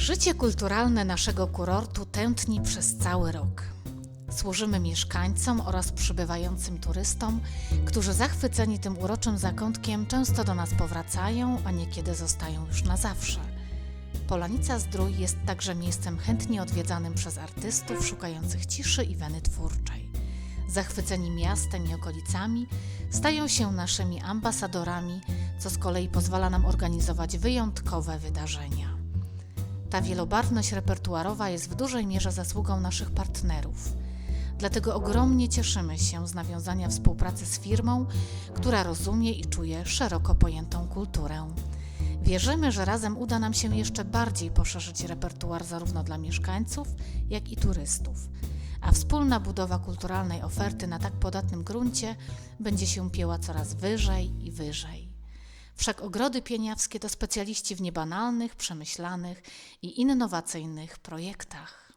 Życie kulturalne naszego kurortu tętni przez cały rok. Służymy mieszkańcom oraz przybywającym turystom, którzy zachwyceni tym uroczym zakątkiem często do nas powracają, a niekiedy zostają już na zawsze. Polanica Zdrój jest także miejscem chętnie odwiedzanym przez artystów szukających ciszy i weny twórczej. Zachwyceni miastem i okolicami, stają się naszymi ambasadorami, co z kolei pozwala nam organizować wyjątkowe wydarzenia. Ta wielobarwność repertuarowa jest w dużej mierze zasługą naszych partnerów. Dlatego ogromnie cieszymy się z nawiązania współpracy z firmą, która rozumie i czuje szeroko pojętą kulturę. Wierzymy, że razem uda nam się jeszcze bardziej poszerzyć repertuar zarówno dla mieszkańców, jak i turystów, a wspólna budowa kulturalnej oferty na tak podatnym gruncie będzie się pieła coraz wyżej i wyżej. Wszak ogrody pieniawskie to specjaliści w niebanalnych, przemyślanych i innowacyjnych projektach.